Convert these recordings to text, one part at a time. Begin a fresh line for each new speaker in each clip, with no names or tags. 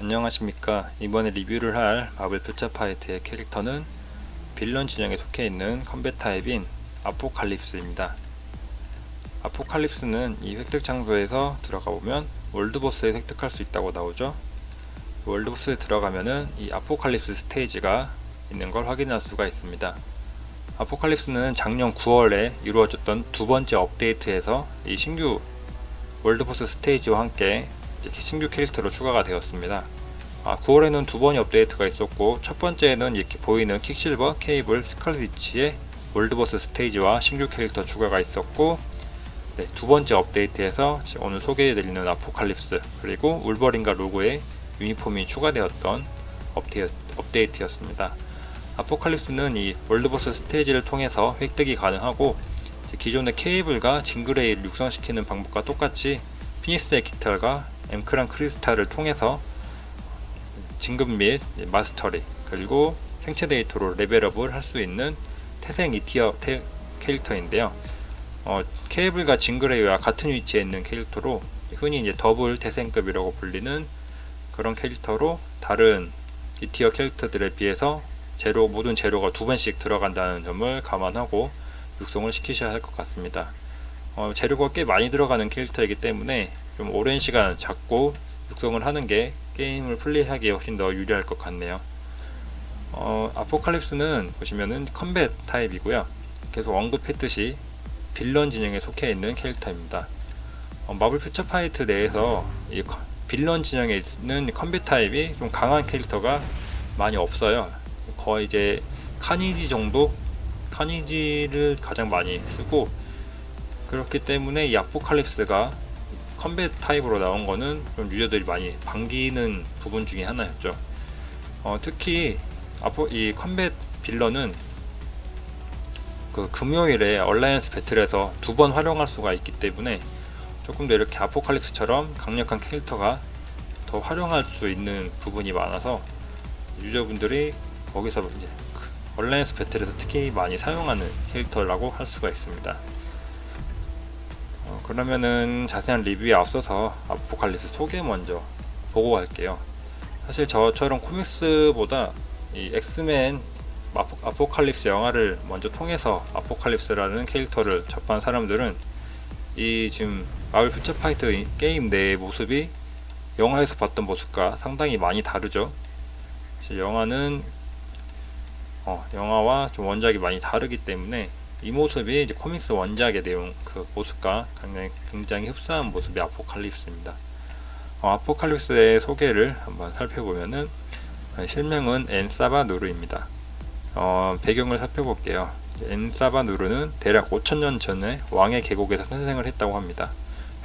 안녕하십니까. 이번에 리뷰를 할 마블 퓨처파이트의 캐릭터는 빌런 진영에 속해 있는 컴뱃 타입인 아포칼립스입니다. 아포칼립스는 이 획득 장소에서 들어가 보면 월드보스에 획득할 수 있다고 나오죠. 월드보스에 들어가면은 이 아포칼립스 스테이지가 있는 걸 확인할 수가 있습니다. 아포칼립스는 작년 9월에 이루어졌던 두 번째 업데이트에서 이 신규 월드보스 스테이지와 함께 신규 캐릭터로 추가가 되었습니다. 아, 9월에는 두 번의 업데이트가 있었고 첫 번째는 이렇게 보이는 킥실버, 케이블, 스칼렛 위치의 월드보스 스테이지와 신규 캐릭터 추가가 있었고 네, 두 번째 업데이트에서 오늘 소개해드리는 아포칼립스 그리고 울버린과 로고의 유니폼이 추가되었던 업데이트, 업데이트였습니다. 아포칼립스는 이 월드보스 스테이지를 통해서 획득이 가능하고 기존의 케이블과 징그레이를 육성시키는 방법과 똑같이 피니스의 깃털과 엠크란 크리스탈을 통해서 진급 및 마스터리 그리고 생체 데이터로 레벨업을 할 수 있는 태생 2티어 테- 캐릭터인데요. 어, 케이블과 징그레이와 같은 위치에 있는 캐릭터로 흔히 이제 더블 태생급이라고 불리는 그런 캐릭터로 다른 2티어 캐릭터들에 비해서 재료 모든 재료가 두 번씩 들어간다는 점을 감안하고 육성을 시키셔야 할 것 같습니다. 어, 재료가 꽤 많이 들어가는 캐릭터이기 때문에 좀 오랜 시간 잡고 육성을 하는 게 게임을 플레이하기에 훨씬 더 유리할 것 같네요. 어, 아포칼립스는 보시면은 컴뱃 타입이고요. 계속 언급했듯이 빌런 진영에 속해 있는 캐릭터입니다. 어, 마블 퓨처 파이트 내에서 이 커- 빌런 진영에 있는 컴뱃 타입이 좀 강한 캐릭터가 많이 없어요. 거의 이제 카니지 정도 카니지를 가장 많이 쓰고 그렇기 때문에 이 아포칼립스가 컴뱃 타입으로 나온 거는 좀 유저들이 많이 반기는 부분 중에 하나였죠. 어, 특히 아포 이 컴뱃 빌런은 그 금요일에 얼라이언스 배틀에서 두 번 활용할 수가 있기 때문에 조금 더 이렇게 아포칼립스처럼 강력한 캐릭터가 더 활용할 수 있는 부분이 많아서 유저분들이 거기서 이제 그 얼라이언스 배틀에서 특히 많이 사용하는 캐릭터라고 할 수가 있습니다. 어, 그러면은 자세한 리뷰에 앞서서 아포칼립스 소개 먼저 보고 갈게요. 사실 저처럼 코믹스보다 이 엑스맨 아포, 아포칼립스 영화를 먼저 통해서 아포칼립스라는 캐릭터를 접한 사람들은 이 지금 마블 퓨처 파이트 이 게임 내의 모습이 영화에서 봤던 모습과 상당히 많이 다르죠. 영화는 어, 영화와 좀 원작이 많이 다르기 때문에 이 모습이 이제 코믹스 원작의 내용 그 모습과 굉장히, 굉장히 흡사한 모습의 아포칼립스입니다. 어, 아포칼립스의 소개를 한번 살펴보면은 어, 실명은 엔사바 누르입니다. 어, 배경을 살펴볼게요. 엔사바 누르는 대략 5천년 전에 왕의 계곡에서 탄생을 했다고 합니다.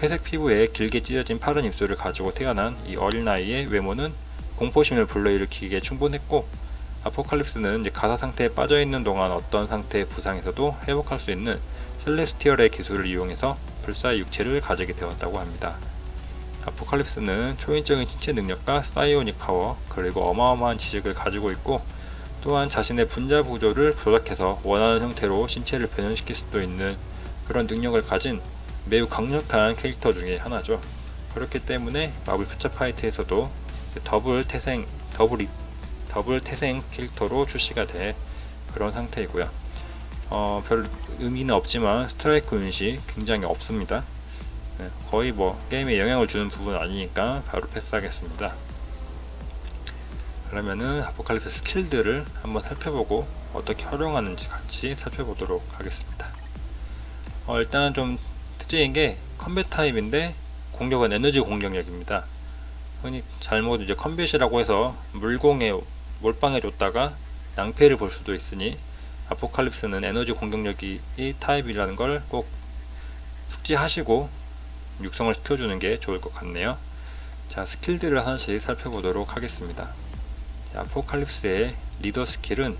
회색 피부에 길게 찢어진 파란 입술을 가지고 태어난 이 어린 나이의 외모는 공포심을 불러일으키기에 충분했고 아포칼립스는 이제 가사 상태에 빠져 있는 동안 어떤 상태의 부상에서도 회복할 수 있는 셀레스티얼의 기술을 이용해서 불사의 육체를 가지게 되었다고 합니다. 아포칼립스는 초인적인 신체 능력과 사이오닉 파워 그리고 어마어마한 지식을 가지고 있고 또한 자신의 분자 구조를 조작해서 원하는 형태로 신체를 변형시킬 수도 있는 그런 능력을 가진 매우 강력한 캐릭터 중에 하나죠. 그렇기 때문에 마블 퓨처 파이트에서도 더블 태생 더블 이- 더블 태생 캐릭터로 출시가 돼 그런 상태이고요. 어, 별 의미는 없지만 스트라이크 유닛이 굉장히 없습니다. 네, 거의 뭐 게임에 영향을 주는 부분 아니니까 바로 패스하겠습니다. 그러면은 아포칼립스 스킬들을 한번 살펴보고 어떻게 활용하는지 같이 살펴보도록 하겠습니다. 어, 일단은 좀 특징인 게 컴뱃 타입인데 공격은 에너지 공격력입니다. 흔히 잘못 이제 컴뱃이라고 해서 물공에 몰빵해 줬다가 낭패를 볼 수도 있으니 아포칼립스는 에너지 공격력이 이 타입이라는 걸 꼭 숙지하시고 육성을 시켜주는 게 좋을 것 같네요. 자 스킬들을 하나씩 살펴보도록 하겠습니다. 자, 아포칼립스의 리더 스킬은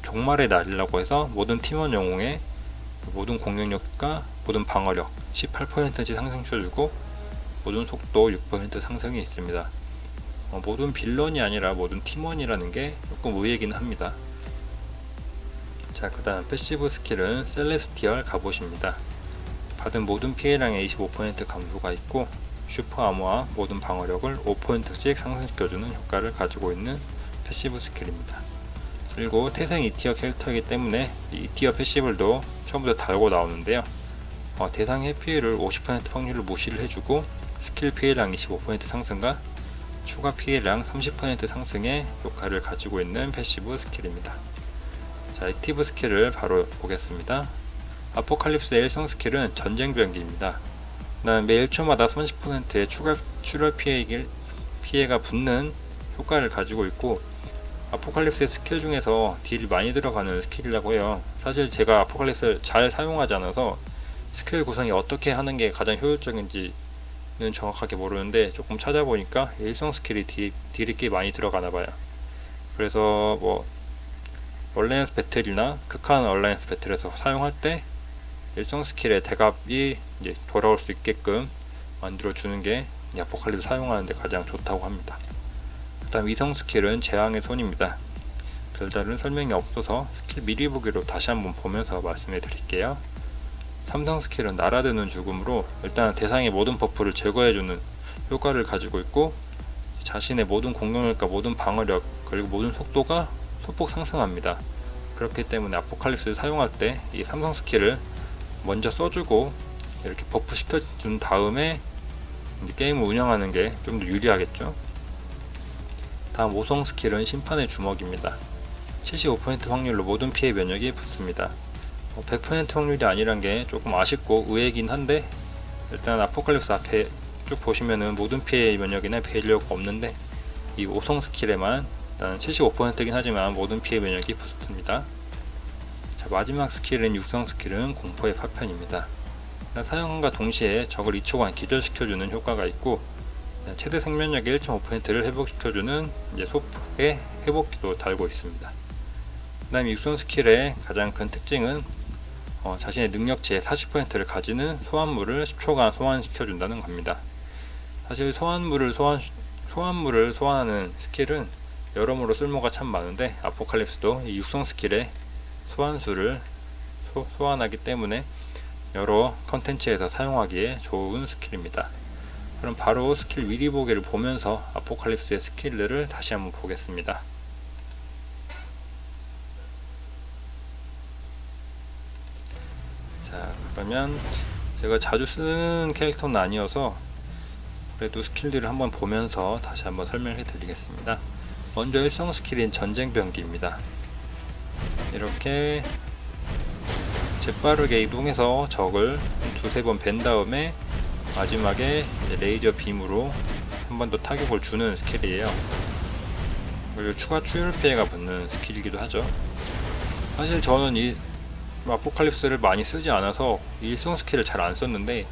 종말의 날이라고 해서 모든 팀원 영웅의 모든 공격력과 모든 방어력 18%씩 상승시켜주고 모든 속도 6% 상승이 있습니다. 어, 모든 빌런이 아니라 모든 팀원이라는 게 조금 의외긴 합니다. 자, 그 다음 패시브 스킬은 셀레스티얼 갑옷입니다. 받은 모든 피해량의 25% 감소가 있고 슈퍼 아머와 모든 방어력을 5포인트씩 상승시켜주는 효과를 가지고 있는 패시브 스킬입니다. 그리고 태생 2티어 캐릭터이기 때문에 이 2티어 패시블도 처음부터 달고 나오는데요. 어, 대상 해피율을 50% 확률로 무시를 해주고 스킬 피해량 25% 상승과 추가 피해량 30% 상승의 효과를 가지고 있는 패시브 스킬입니다. 자, 액티브 스킬을 바로 보겠습니다. 아포칼립스의 일성 스킬은 전쟁 병기입니다. 난 매 1초마다 30%의 추가 출혈 피해, 피해가 붙는 효과를 가지고 있고 아포칼립스의 스킬 중에서 딜이 많이 들어가는 스킬이라고 해요. 사실 제가 아포칼립스를 잘 사용하지 않아서 스킬 구성이 어떻게 하는 게 가장 효율적인지 는 정확하게 모르는데 조금 찾아보니까 일성 스킬이 딜, 딜이 꽤 많이 들어가나 봐요. 그래서 뭐 얼라이언스 배틀이나 극한 얼라이언스 배틀에서 사용할 때 일정 스킬의 대갑이 이제 돌아올 수 있게끔 만들어 주는 게 아포칼립스 사용하는데 가장 좋다고 합니다. 그다음 위성 스킬은 재앙의 손입니다. 별다른 설명이 없어서 스킬 미리 보기로 다시 한번 보면서 말씀해 드릴게요. 삼성 스킬은 날아드는 죽음으로 일단 대상의 모든 버프를 제거해주는 효과를 가지고 있고 자신의 모든 공격력과 모든 방어력 그리고 모든 속도가 소폭 상승합니다. 그렇기 때문에 아포칼립스를 사용할 때 이 삼성 스킬을 먼저 써주고 이렇게 버프 시켜준 다음에 게임을 운영하는 게 좀 더 유리하겠죠. 다음 5성 스킬은 심판의 주먹입니다. 75% 확률로 모든 피해 면역이 붙습니다. 100% 확률이 아니란 게 조금 아쉽고 의외이긴 한데 일단 아포칼립스 앞에 쭉 보시면은 모든 피해 면역이나 배려가 없는데 이 5성 스킬에만 일단 75%긴 하지만 모든 피해 면역이 붙습니다. 자 마지막 스킬은 육성 스킬은 공포의 파편입니다. 사용함과 동시에 적을 2초간 기절시켜주는 효과가 있고 최대 생명력의 1.5%를 회복시켜주는 이제 소폭의 회복기도 달고 있습니다. 그 다음 육성 스킬의 가장 큰 특징은 어, 자신의 능력치의 40%를 가지는 소환물을 10초간 소환시켜 준다는 겁니다. 사실 소환물을 소환 소환물을 소환하는 스킬은 여러모로 쓸모가 참 많은데 아포칼립스도 이 육성 스킬의 소환수를 소, 소환하기 때문에 여러 컨텐츠에서 사용하기에 좋은 스킬입니다. 그럼 바로 스킬 미리 보기를 보면서 아포칼립스의 스킬들을 다시 한번 보겠습니다. 자 그러면 제가 자주 쓰는 캐릭터는 아니어서 그래도 스킬들을 한번 보면서 다시 한번 설명해 드리겠습니다. 먼저 일성 스킬인 전쟁 병기입니다. 이렇게 재빠르게 이동해서 적을 두세 번벤 다음에 마지막에 레이저 빔으로 한 번 더 타격을 주는 스킬이에요. 그리고 추가 출혈 피해가 붙는 스킬이기도 하죠. 사실 저는 이 아포칼립스를 많이 쓰지 않아서 일성 스킬을 잘 안 썼는데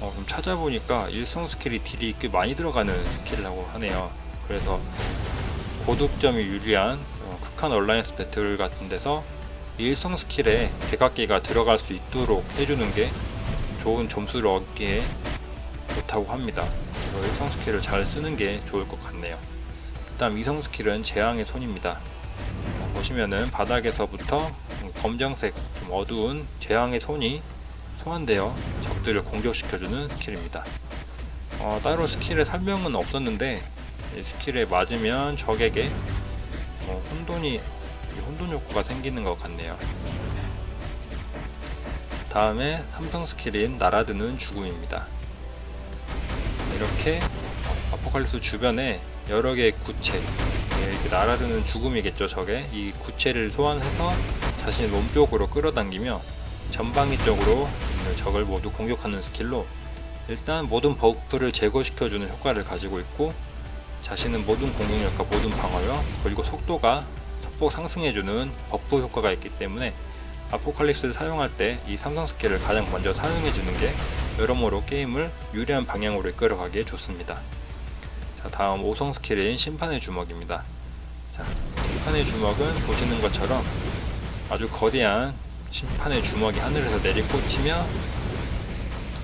어, 좀 찾아보니까 일성 스킬이 딜이 꽤 많이 들어가는 스킬이라고 하네요. 그래서 고득점이 유리한 어, 극한 얼라이언스 배틀 같은 데서 일성 스킬에 대각기가 들어갈 수 있도록 해주는 게 좋은 점수를 얻기에 좋다고 합니다. 일성 스킬을 잘 쓰는 게 좋을 것 같네요. 그 다음 이성 스킬은 재앙의 손입니다. 어, 보시면은 바닥에서부터 검정색 좀 어두운 재앙의 손이 소환되어 적들을 공격시켜주는 스킬입니다. 어, 따로 스킬의 설명은 없었는데 스킬에 맞으면 적에게 어, 혼돈이 혼돈 효과가 생기는 것 같네요. 다음에 삼성 스킬인 날아드는 죽음입니다. 이렇게 아포칼립스 주변에 여러 개의 구체, 날아드는 죽음이겠죠, 적에. 이 구체를 소환해서 자신의 몸 쪽으로 끌어당기며 전방위 쪽으로 적을 모두 공격하는 스킬로 일단 모든 버프를 제거시켜주는 효과를 가지고 있고 자신은 모든 공격력과 모든 방어력 그리고 속도가 소폭 상승해주는 버프 효과가 있기 때문에 아포칼립스를 사용할 때 이 삼성 스킬을 가장 먼저 사용해주는 게 여러모로 게임을 유리한 방향으로 이끌어가기에 좋습니다. 자 다음 5성 스킬인 심판의 주먹입니다. 자 심판의 주먹은 보시는 것처럼 아주 거대한 심판의 주먹이 하늘에서 내리꽂히며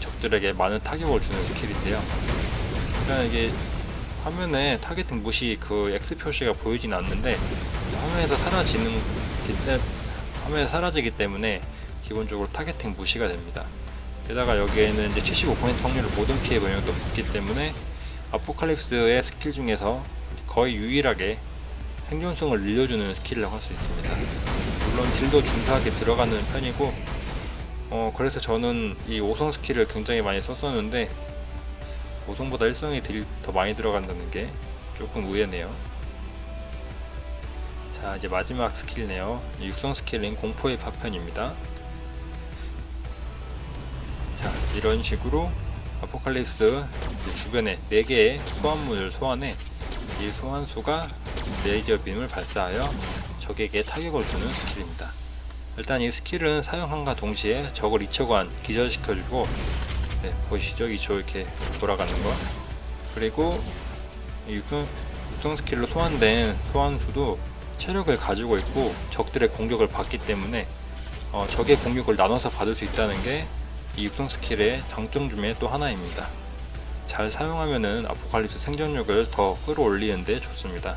적들에게 많은 타격을 주는 스킬인데요. 일단 이게 화면에 타겟팅 무시 그 X 표시가 보이진 않는데 화면에서 사라지는 화면에 사라지기 때문에 기본적으로 타겟팅 무시가 됩니다. 게다가 여기에는 이제 75% 확률로 모든 피해 영역도 붙기 때문에 아포칼립스의 스킬 중에서 거의 유일하게 생존성을 늘려주는 스킬이라고 할 수 있습니다. 물론 딜도 준수하게 들어가는 편이고 어 그래서 저는 이 5성 스킬을 굉장히 많이 썼었는데 5성보다 1성이 딜 더 많이 들어간다는 게 조금 의외네요. 자 이제 마지막 스킬이네요. 6성 스킬인 공포의 파편입니다. 자 이런 식으로 아포칼립스 주변에 4개의 소환물을 소환해 이 소환수가 레이저 빔을 발사하여 적에게 타격을 주는 스킬입니다. 일단 이 스킬은 사용함과 동시에 적을 2초간 기절시켜주고 네, 보이시죠? 2초 이렇게 돌아가는 거 그리고 이 육성, 육성 스킬로 소환된 소환수도 체력을 가지고 있고 적들의 공격을 받기 때문에 어, 적의 공격을 나눠서 받을 수 있다는 게 이 육성 스킬의 장점 중에 또 하나입니다. 잘 사용하면은 아포칼립스 생존력을 더 끌어올리는데 좋습니다.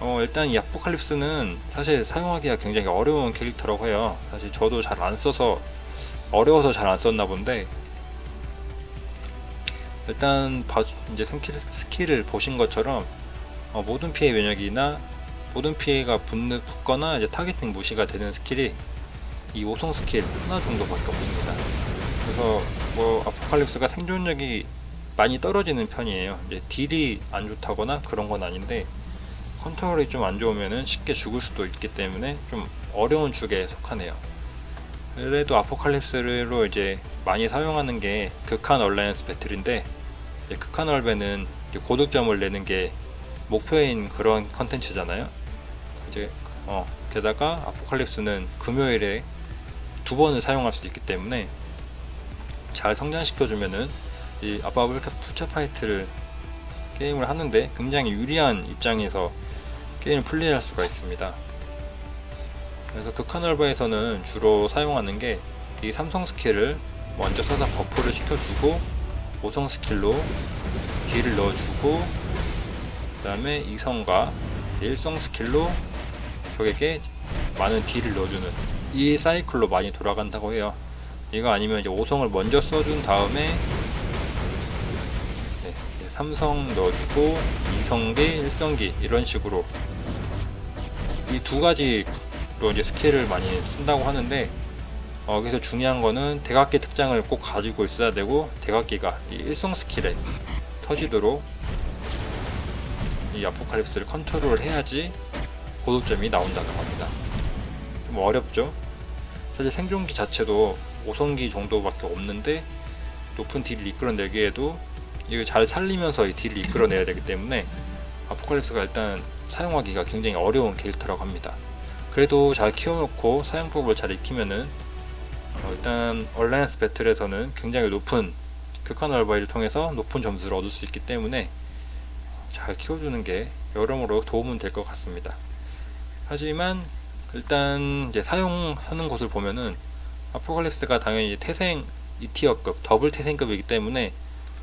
어, 일단 이 아포칼립스는 사실 사용하기가 굉장히 어려운 캐릭터라고 해요. 사실 저도 잘 안 써서 어려워서 잘 안 썼나 본데 일단 봐, 이제 스킬, 스킬을 보신 것처럼 어, 모든 피해 면역이나 모든 피해가 붙는, 붙거나 이제 타겟팅 무시가 되는 스킬이 이 5성 스킬 하나 정도밖에 없습니다. 그래서 뭐 아포칼립스가 생존력이 많이 떨어지는 편이에요. 이제 딜이 안 좋다거나 그런 건 아닌데 컨트롤이 좀 안 좋으면은 쉽게 죽을 수도 있기 때문에 좀 어려운 축에 속하네요. 그래도 아포칼립스로 이제 많이 사용하는 게 극한 얼라이언스 배틀인데 극한 이제 고득점을 내는 게 목표인 그런 컨텐츠잖아요. 이제 어 게다가 아포칼립스는 금요일에 두 번을 사용할 수 있기 때문에 잘 성장시켜주면은 이 아바블카 풀차 파이트를 게임을 하는데 굉장히 유리한 입장에서 게임을 플레이할 수가 있습니다. 그래서 극한얼바에서는 주로 사용하는 게 이 삼성 스킬을 먼저 써서 버프를 시켜주고 5성 스킬로 딜을 넣어주고 그 다음에 2성과 1성 스킬로 적에게 많은 딜을 넣어주는 이 사이클로 많이 돌아간다고 해요. 이거 아니면 이제 5성을 먼저 써준 다음에 네, 이제 삼성 넣어주고 2성기, 1성기 이런 식으로 이 두 가지로 이제 스킬을 많이 쓴다고 하는데 어, 여기서 중요한 거는 대각기 특장을 꼭 가지고 있어야 되고 대각기가 이 1성 스킬에 터지도록 이 아포칼립스를 컨트롤을 해야지 고득점이 나온다는 겁니다. 좀 어렵죠? 사실 생존기 자체도 5성기 정도밖에 없는데 높은 딜을 이끌어내기에도 이걸 잘 살리면서 이 딜을 이끌어내야 되기 때문에 아포칼립스가 일단 사용하기가 굉장히 어려운 캐릭터라고 합니다. 그래도 잘 키워놓고 사용법을 잘 익히면은 어, 일단 얼라이언스 배틀에서는 굉장히 높은 극한 얼바이를 통해서 높은 점수를 얻을 수 있기 때문에 잘 키워주는 게 여러모로 도움은 될 것 같습니다. 하지만 일단 이제 사용하는 곳을 보면은 아포칼립스가 당연히 태생 2티어급 더블 태생급이기 때문에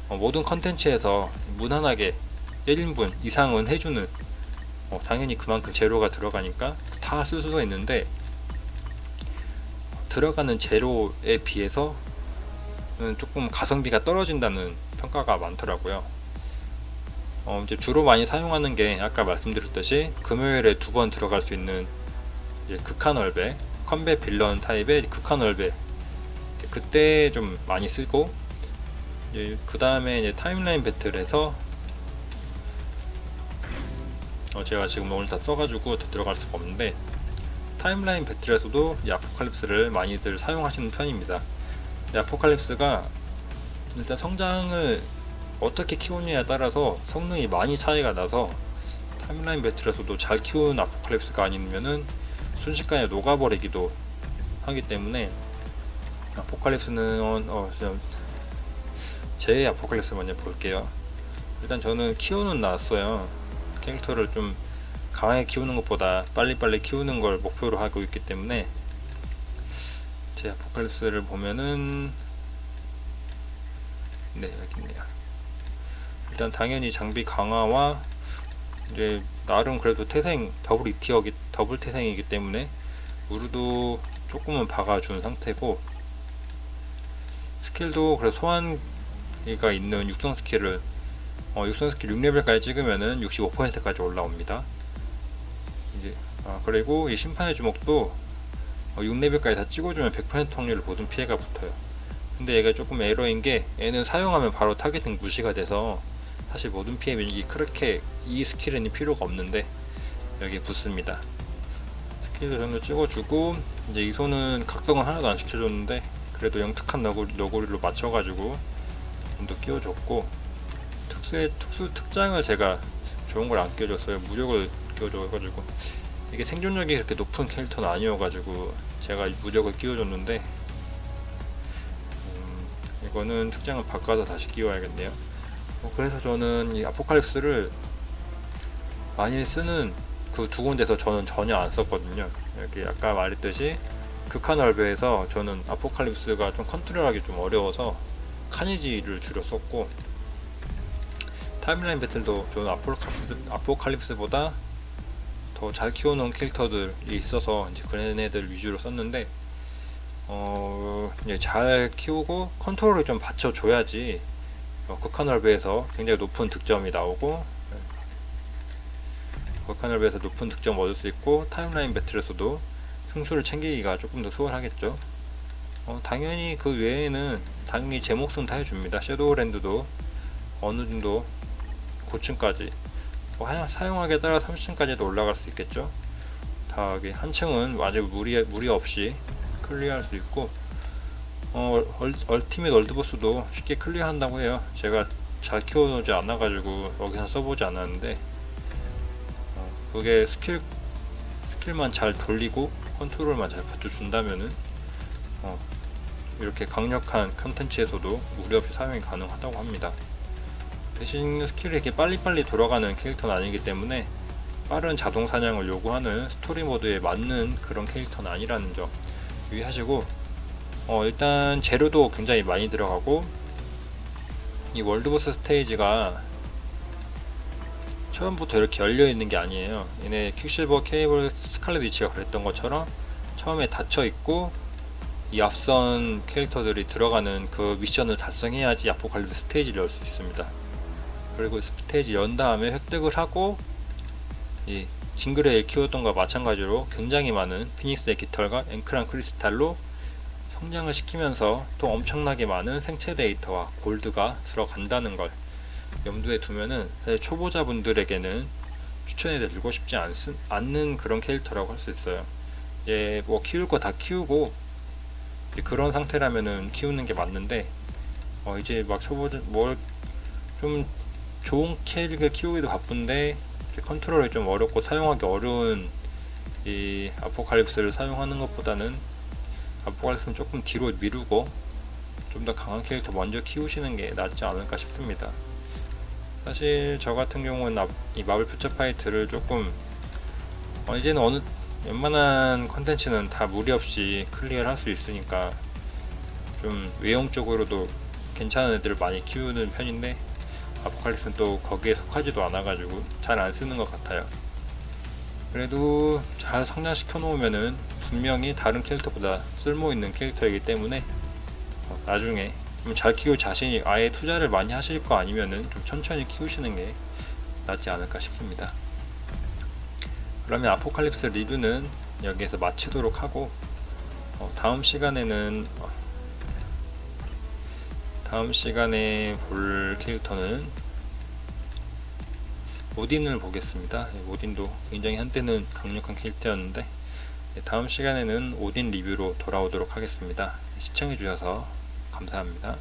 어, 모든 컨텐츠에서 무난하게 1인분 이상은 해주는 어, 당연히 그만큼 재료가 들어가니까 다 쓸 수가 있는데 들어가는 재료에 비해서 는 조금 가성비가 떨어진다는 평가가 많더라고요. 어, 이제 주로 많이 사용하는 게 아까 말씀드렸듯이 금요일에 두 번 들어갈 수 있는 극한 얼배, 컴배 빌런 타입의 극한 얼배 그때 좀 많이 쓰고 그 다음에 타임라인 배틀에서 어, 제가 지금 오늘 다 써가지고 더 들어갈 수가 없는데 타임라인 배틀에서도 이 아포칼립스를 많이들 사용하시는 편입니다. 이 아포칼립스가 일단 성장을 어떻게 키우느냐에 따라서 성능이 많이 차이가 나서 타임라인 배틀에서도 잘 키운 아포칼립스가 아니면은 순식간에 녹아버리기도 하기 때문에 아포칼립스는 어, 어, 제 아포칼립스 먼저 볼게요. 일단 저는 키우는 놨어요. 캐릭터를 좀 강하게 키우는 것보다 빨리빨리 키우는 걸 목표로 하고 있기 때문에 제 아포칼립스를 보면은 네 여기 있네요. 일단 당연히 장비 강화와 이제 나름 그래도 태생 더블 이티어기 더블 태생이기 때문에 우르도 조금은 박아준 상태고 스킬도 그래서 소환기가 있는 육성 스킬을 어, 육성 스킬 6레벨까지 찍으면은 65%까지 올라옵니다. 이제 아, 그리고 이 심판의 주먹도 어, 6레벨까지 다 찍어주면 100% 확률로 모든 피해가 붙어요. 근데 얘가 조금 에러인 게 얘는 사용하면 바로 타겟팅 무시가 돼서 사실 모든 피해 면역이 그렇게 이 스킬은 필요가 없는데 여기에 붙습니다. 스킬도 정도 찍어주고 이제 이 손은 각성은 하나도 안 시켜줬는데 그래도 영특한 너구리, 너구리로 맞춰가지고 좀더 끼워줬고 특수의 특수 특장을 제가 좋은 걸안 끼워줬어요. 무력을 끼워줘가지고 이게 생존력이 그렇게 높은 캐릭터는 아니어가지고 제가 무력을 끼워줬는데 음, 이거는 특장을 바꿔서 다시 끼워야겠네요. 어, 그래서 저는 이 아포칼립스를 많이 쓰는 그 두 군데서 저는 전혀 안 썼거든요. 여기 아까 말했듯이 극한 얼베에서 저는 아포칼립스가 좀 컨트롤하기 좀 어려워서 카니지를 주로 썼고 타임라인 배틀도 저는 아포칼립스, 아포칼립스 보다 더 잘 키워놓은 캐릭터들이 있어서 이제 그런 애들 위주로 썼는데 어 이제 잘 키우고 컨트롤을 좀 받쳐줘야지 어, 극한 얼베에서 굉장히 높은 득점이 나오고 극한 얼베에서 높은 득점 얻을 수 있고 타임라인 배틀에서도 승수를 챙기기가 조금 더 수월하겠죠. 어, 당연히 그 외에는 당연히 제 몫은 다 해줍니다. 섀도우랜드도 어느 정도 고층까지 뭐 하나 사용하기에 따라 30층까지도 올라갈 수 있겠죠. 다 여기 한 층은 아직 무리 무리 없이 클리어할 수 있고 어, 얼, 얼티밋 월드보스도 쉽게 클리어한다고 해요. 제가 잘 키워놓지 않아가지고 여기서 써보지 않았는데 어, 그게 스킬 스킬만 잘 돌리고 컨트롤만 잘 받쳐준다면은 어, 이렇게 강력한 컨텐츠에서도 무리 없이 사용이 가능하다고 합니다. 대신 스킬이 이렇게 빨리빨리 돌아가는 캐릭터는 아니기 때문에 빠른 자동 사냥을 요구하는 스토리 모드에 맞는 그런 캐릭터는 아니라는 점 유의하시고 어, 일단 재료도 굉장히 많이 들어가고 이 월드보스 스테이지가 처음부터 이렇게 열려 있는 게 아니에요. 얘네 퀵실버 케이블 스칼렛 위치가 그랬던 것처럼 처음에 닫혀 있고 이 앞선 캐릭터들이 들어가는 그 미션을 달성해야지 아포칼립스 스테이지를 열 수 있습니다. 그리고 스테이지 연 다음에 획득을 하고 이 징그레일 키웠던 것과 마찬가지로 굉장히 많은 피닉스의 깃털과 앵크란 크리스탈로 성장을 시키면서 또 엄청나게 많은 생체 데이터와 골드가 들어간다는 걸 염두에 두면은 사실 초보자분들에게는 추천해드리고 싶지 않, 않는 그런 캐릭터라고 할 수 있어요. 이제 뭐 키울 거 다 키우고 그런 상태라면은 키우는 게 맞는데 어 이제 막 초보자 뭘좀 좋은 캐릭을 키우기도 바쁜데 컨트롤이 좀 어렵고 사용하기 어려운 이 아포칼립스를 사용하는 것보다는 아포칼립스는 조금 뒤로 미루고 좀 더 강한 캐릭터 먼저 키우시는 게 낫지 않을까 싶습니다. 사실 저 같은 경우는 아- 이 마블 퓨처 파이트를 조금 어, 이제는 어느 웬만한 컨텐츠는 다 무리 없이 클리어를 할 수 있으니까 좀 외형 적으로도 괜찮은 애들을 많이 키우는 편인데 아포칼립스는 또 거기에 속하지도 않아가지고 잘 안 쓰는 것 같아요. 그래도 잘 성장시켜 놓으면은 분명히 다른 캐릭터보다 쓸모 있는 캐릭터이기 때문에 어, 나중에 좀잘 키울 자신이 아예 투자를 많이 하실 거 아니면은 좀 천천히 키우시는 게 낫지 않을까 싶습니다. 그러면 아포칼립스 리뷰는 여기에서 마치도록 하고 어, 다음 시간에는 어, 다음 시간에 볼 캐릭터는 오딘을 보겠습니다. 예, 오딘도 굉장히 한때는 강력한 캐릭터였는데 예, 다음 시간에는 오딘 리뷰로 돌아오도록 하겠습니다. 시청해주셔서 감사합니다.